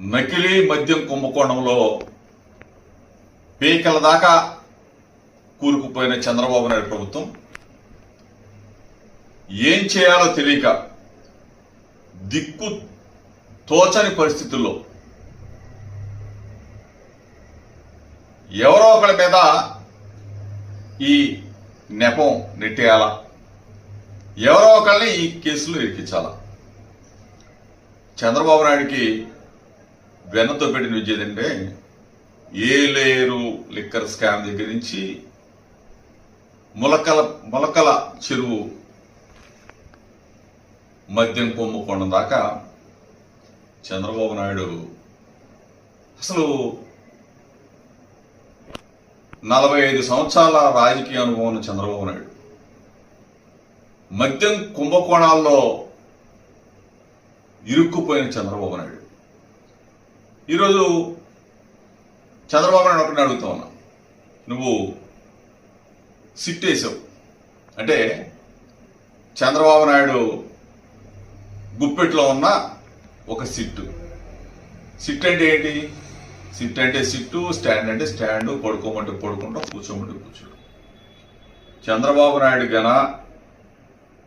నకిలీ మద్యం కుంభకోణంలో పీకల దాకా కూరుకుపోయిన చంద్రబాబు నాయుడు ప్రభుత్వం ఏం చేయాలో తెలియక దిక్కు తోచని పరిస్థితుల్లో ఎవరో ఒకరి మీద ఈ నెపం నెట్టేయాలా. ఎవరో ఒకరిని ఈ కేసులో ఇరికించాలా. చంద్రబాబు నాయుడికి వెనతో పెట్టిన విద్య ఏంటంటే ఏలేరు లిక్కర్ స్కామ్ దగ్గర నుంచి ములకల ములకల చెరువు మద్యం కుంభకోణం దాకా చంద్రబాబు నాయుడు అసలు నలభై ఐదు సంవత్సరాల రాజకీయ అనుభవం ఉన్న చంద్రబాబు నాయుడు. మద్యం కుంభకోణాల్లో ఇరుక్కుపోయిన చంద్రబాబు నాయుడు. ఈరోజు చంద్రబాబు నాయుడు ఒకటి అడుగుతా ఉన్నా. నువ్వు సిట్ వేసావు. అంటే చంద్రబాబు నాయుడు గుప్పెట్లో ఉన్న ఒక సిట్టు. సిట్ అంటే ఏంటి? సిట్ అంటే సిట్టు స్టాండ్ అంటే స్టాండ్ పడుకోమంటే పడుకుంటాం కూర్చోమంటే కూర్చోడు చంద్రబాబు నాయుడు గన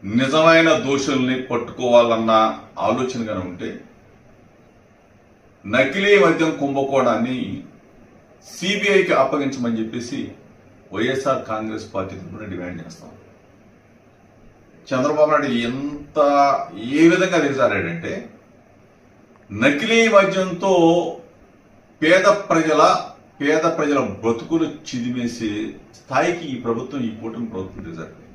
నిజమైన దోషుల్ని పట్టుకోవాలన్న ఆలోచన గన ఉంటే నకిలీ మద్యం కుంభకోణాన్ని సిబిఐకి అప్పగించమని చెప్పేసి వైఎస్ఆర్ కాంగ్రెస్ పార్టీ తరఫున డిమాండ్ చేస్తాం. చంద్రబాబు నాయుడు ఎంత ఏ విధంగా దిగజారాడంటే నకిలీ మద్యంతో పేద ప్రజల పేద ప్రజల బ్రతుకులు చిదిమేసే స్థాయికి ఈ ప్రభుత్వం ఈ కూటమి ప్రభుత్వం దిగజారింది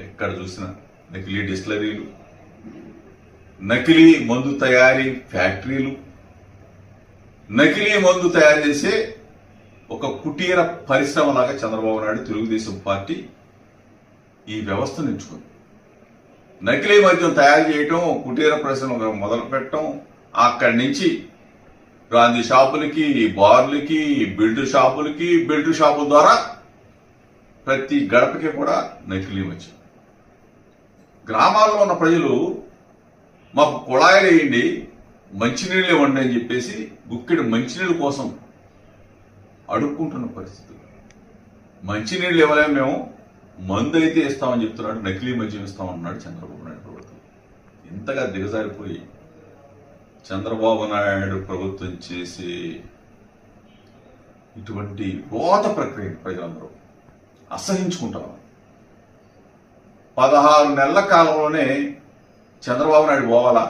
ఎక్కడ చూసినా నకిలీ డిస్టిలరీలు నకిలీ మందు తయారీ ఫ్యాక్టరీలు. నకిలీ మందు తయారు చేసే ఒక కుటీర పరిశ్రమలాగా చంద్రబాబు నాయుడు తెలుగుదేశం పార్టీ ఈ వ్యవస్థను ఎంచుకుంది. నకిలీ మద్యం తయారు చేయటం కుటీర పరిశ్రమ మొదలు పెట్టడం అక్కడి నుంచి గాంధీ షాపులకి బార్లకి బిల్డ్ షాపులకి బిల్డ్ షాపుల ద్వారా ప్రతి గడపకి కూడా నకిలీ మద్యం. గ్రామాల్లో ఉన్న ప్రజలు మాకు కుళాయిలు వేయండి మంచినీళ్ళు ఇవ్వండి అని చెప్పేసి గుక్కెడు మంచినీళ్ళ కోసం అడుక్కుంటున్న పరిస్థితి. మంచినీళ్ళు ఇవ్వలేము మేము మందు అయితే ఇస్తామని చెప్తున్నాడు నకిలీ మద్యం ఇస్తామన్నాడు చంద్రబాబు నాయుడు ప్రభుత్వం. ఇంతగా దిగజారిపోయి చంద్రబాబు నాయుడు ప్రభుత్వం చేసే ఇటువంటి రోత ప్రక్రియ ప్రజలందరూ అసహించుకుంటారు. పదహారు నెలల కాలంలోనే చంద్రబాబు నాయుడు పోవాలా?